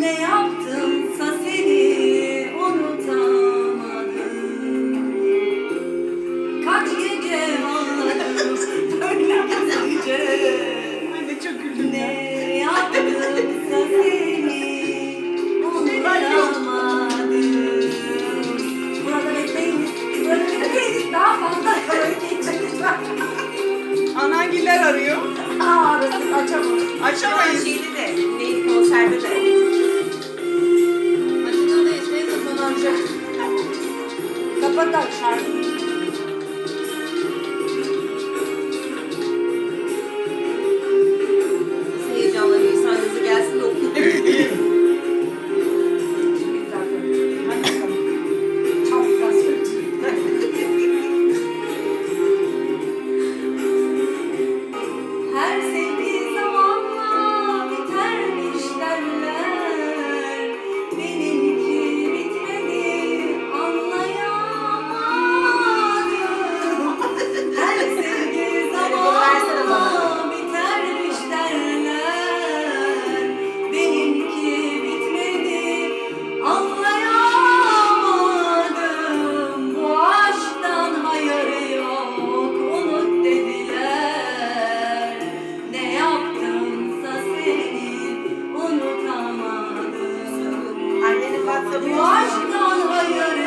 Ne yaptımsa seni unutamadım. Kaç gece ağladım böyle gizlice. Anne çok güldüm. Ne yaptımsa seni unutamadım. Burada bekleyiniz. Burada bekleyiniz. Daha fazla öyle Anangiller arıyor. Aa, arasın açamayız. Açamayız. Şeyde de, neyin konserde de. 哎 Lógico, não, não, não, não.